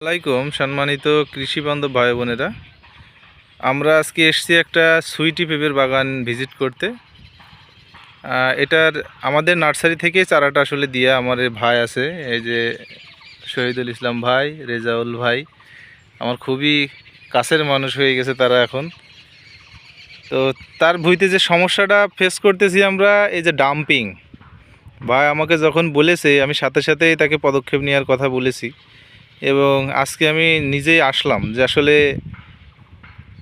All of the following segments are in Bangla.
আসসালামাইকুম সম্মানিত কৃষি বান্ধব ভাই বোনেরা। আমরা আজকে এসেছি একটা সুইটি পেঁপের বাগান ভিজিট করতে। এটার আমাদের নার্সারি থেকে চারাটা আসলে দিয়ে আমার ভাই আছে, এই যে শহীদুল ইসলাম ভাই, রেজাউল ভাই। আমার খুবই কাছের মানুষ হয়ে গেছে তারা এখন। তো তার ভুইতে যে সমস্যাটা ফেস করতেছি আমরা, এই যে ডাম্পিং ভাই আমাকে যখন বলেছে, আমি সাথে সাথেই তাকে পদক্ষেপ নেওয়ার কথা বলেছি। এবং আজকে আমি নিজেই আসলাম যে আসলে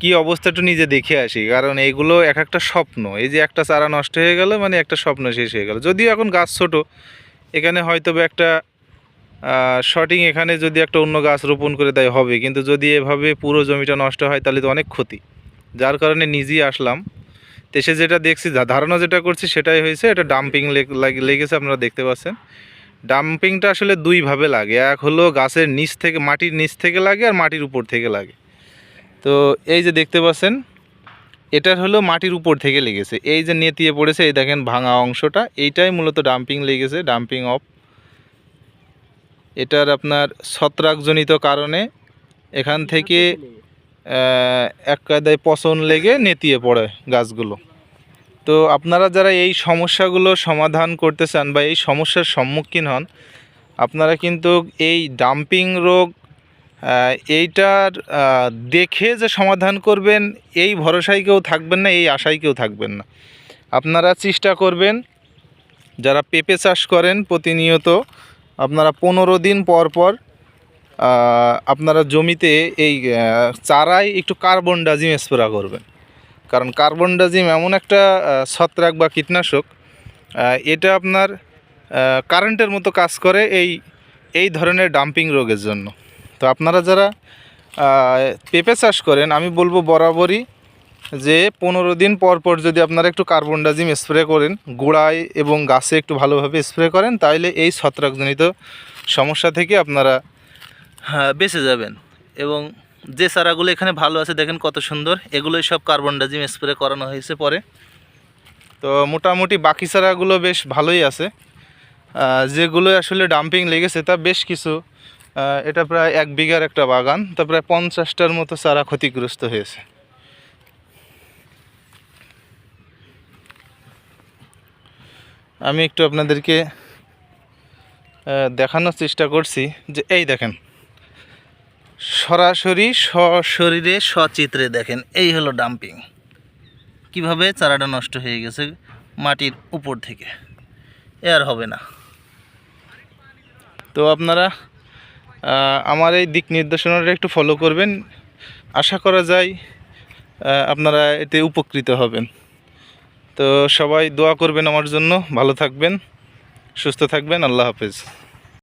কি অবস্থাটা নিজে দেখে আসি। কারণ এইগুলো এক একটা স্বপ্ন। এই যে একটা চারা নষ্ট হয়ে গেল মানে একটা স্বপ্ন শেষ হয়ে গেল। যদিও এখন গাছ ছোট, এখানে হয়তো বা একটা শটিং এখানে যদি একটা অন্য গাছ রোপণ করে দেয় হবে। কিন্তু যদি এভাবে পুরো জমিটা নষ্ট হয়, তাহলে তো অনেক ক্ষতি। যার কারণে নিজেই আসলাম। তো এসে যেটা দেখছি, ধারণা যেটা করছি, সেটাই হয়েছে। এটা ডাম্পিং লেগেছে, আপনারা দেখতে পাচ্ছেন। ডাম্পিংটা আসলে দুইভাবে লাগে। এক হলো গাছের নিচ থেকে মাটির নিচ থেকে লাগে আর মাটির উপর থেকে লাগে। তো এই যে দেখতে পাচ্ছেন এটার হলো মাটির উপর থেকে লেগেছে। এই যে নেতিয়ে পড়েছে এই দেখেন ভাঙা অংশটা এইটাই মূলত ডাম্পিং লেগেছে ডাম্পিং অফ এটার আপনার ছত্রাকজনিত কারণে এখান থেকে এক কায়দায় পচন লেগে নেতিয়ে পড়ে গাছগুলো। তো আপনারা যারা এই সমস্যাগুলো সমাধান করতে চান বা এই সমস্যার সম্মুখীন হন, আপনারা কিন্তু এই ডাম্পিং রোগ এইটার দেখে যে সমাধান করবেন, এই ভরসায় কেউ থাকবেন না, এই আশায় কেউ থাকবেন না। আপনারা চেষ্টা করবেন, যারা পেঁপে চাষ করেন প্রতিনিয়ত, আপনারা পনেরো দিন পর পর আপনারা জমিতে এই চারায় একটু কার্বন ডাজিম স্প্রে করবেন। কারণ কার্বন ডাজিম এমন একটা ছত্রাক বা কীটনাশক এটা আপনার কারেন্টের মতো কাজ করে এই এই ধরনের ডাম্পিং রোগের জন্য। তো আপনারা যারা পেঁপে চাষ করেন, আমি বলব বরাবরই যে পনেরো দিন পর পর যদি আপনারা একটু কার্বন ডাজিম স্প্রে করেন, গোড়ায় এবং গাছে একটু ভালোভাবে স্প্রে করেন, তাহলে এই ছত্রাকজনিত সমস্যা থেকে আপনারা বেঁচে যাবেন। এবং যে চারাগুলো এখানে ভালো আছে, দেখেন কত সুন্দর। এগুলোই সব কার্বন ডাজিম স্প্রে করানো হয়েছে পরে। তো মোটামুটি বাকি চারাগুলো বেশ ভালোই আছে। যেগুলো আসলে ডাম্পিং লেগেছে, তা বেশ কিছু। এটা প্রায় এক বিঘার একটা বাগান, তা প্রায় পঞ্চাশটার মতো চারা ক্ষতিগ্রস্ত হয়েছে। আমি একটু আপনাদেরকে দেখানোর চেষ্টা করছি যে, এই দেখেন। সরাসরি সশরীরে সচিত্রে দেখেন, এই হলো ডাম্পিং কীভাবে চারাটা নষ্ট হয়ে গেছে মাটির উপর থেকে? এ আর হবে না। তো আপনারা আমার এই দিক নির্দেশনাটা একটু ফলো করবেন। আশা করা যায় আপনারা এতে উপকৃত হবেন। তো সবাই দোয়া করবেন আমার জন্য। ভালো থাকবেন, সুস্থ থাকবেন। আল্লাহ হাফেজ।